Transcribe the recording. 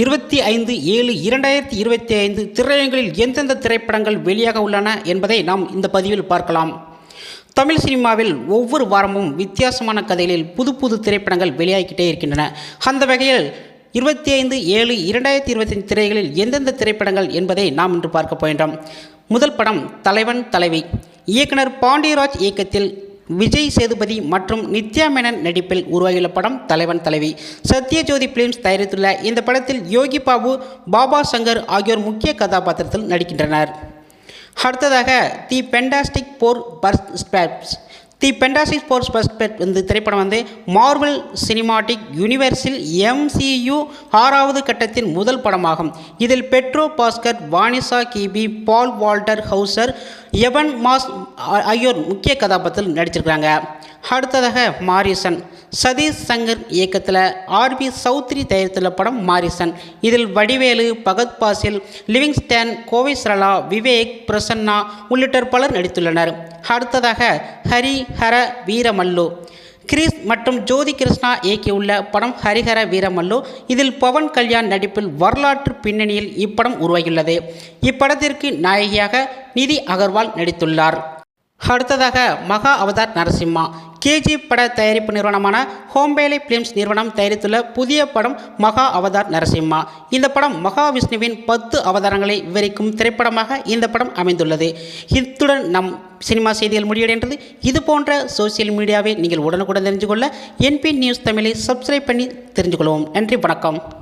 இருபத்தி ஐந்து ஏழு இரண்டாயிரத்தி இருபத்தி ஐந்து திரையங்களில் எந்தெந்த திரைப்படங்கள் வெளியாக உள்ளன என்பதை நாம் இந்த பதிவில் பார்க்கலாம். தமிழ் சினிமாவில் ஒவ்வொரு வாரமும் வித்தியாசமான கதைகளில் புது புது திரைப்படங்கள் வெளியாகிக்கிட்டே இருக்கின்றன. அந்த வகையில் இருபத்தி ஐந்து ஏழு இரண்டாயிரத்தி இருபத்தஞ்சு திரைகளில் எந்தெந்த திரைப்படங்கள் என்பதை நாம் இன்று பார்க்க போகின்றோம். முதல் படம் தலைவன் தலைவி. இயக்குனர் பாண்டியராஜ் இயக்கத்தில் விஜய் சேதுபதி மற்றும் நித்யா மேனன் நடிப்பில் உருவாகியுள்ள படம் தலைவன் தலைவி. சத்யஜோதி பிலிம்ஸ் தயாரித்துள்ள இந்த படத்தில் யோகி பாபு பாபா சங்கர் ஆகியோர் முக்கிய கதாபாத்திரத்தில் நடிக்கின்றனர். அடுத்ததாக தி பெண்டாஸ்டிக் போர் பர்ஸ்பெக்ட்ஸ் தி பெண்டாஸ்டிக் ஸ்போர்ட்ஸ் பர்ஸ்பெக்ட் இந்த திரைப்படம் வந்து மார்வல் சினிமாட்டிக் யூனிவர்ஸில் எம்சியு ஆறாவது கட்டத்தின் முதல் படமாகும். இதில் Pedro Pascal Vanessa Kirby Paul Walter Hauser Ebon Moss ஆகியோர் முக்கிய கதாபாத்திரத்தில் நடிச்சிருக்கிறாங்க? அடுத்ததாக மாரிசன். சதீஷ் சங்கர் இயக்கத்தில் ஆர்பி சௌத்ரி தயாரித்துள்ள படம் மாரிசன். இதில் வடிவேலு பகத் பாசில் லிவிங்ஸ்டன் கோவை சரளா விவேக் பிரசன்னா உள்ளிட்டோர் பலர் நடித்துள்ளனர். அடுத்ததாக ஹரி ஹர வீரமல்லு. கிரிஸ் மற்றும் ஜோதி கிருஷ்ணா இயக்கியுள்ள படம் ஹரிஹர வீரமல்லு. இதில் பவன் கல்யாண் நடிப்பில் வரலாற்று பின்னணியில் இப்படம் உருவாகியுள்ளது. இப்படத்திற்கு நாயகியாக நிதி அகர்வால் நடித்துள்ளார். அடுத்ததாக மகா அவதார் நரசிம்மா. கேஜி பட தயாரிப்பு நிறுவனமான ஹோம்பேலி பிலிம்ஸ் நிறுவனம் தயாரித்துள்ள புதிய படம் மகா அவதார் நரசிம்மா. இந்த படம் மகாவிஷ்ணுவின் பத்து அவதாரங்களை விவரிக்கும் திரைப்படமாக இந்த படம் அமைந்துள்ளது. இத்துடன் நம் சினிமா செய்திகள் முடிவடைகின்றது. இது போன்ற சோசியல் மீடியாவை நீங்கள் உடனுக்குடன் தெரிஞ்சு கொள்ள என்பி நியூஸ் தமிழை சப்ஸ்கிரைப் பண்ணி தெரிஞ்சு கொள்வோம். நன்றி வணக்கம்.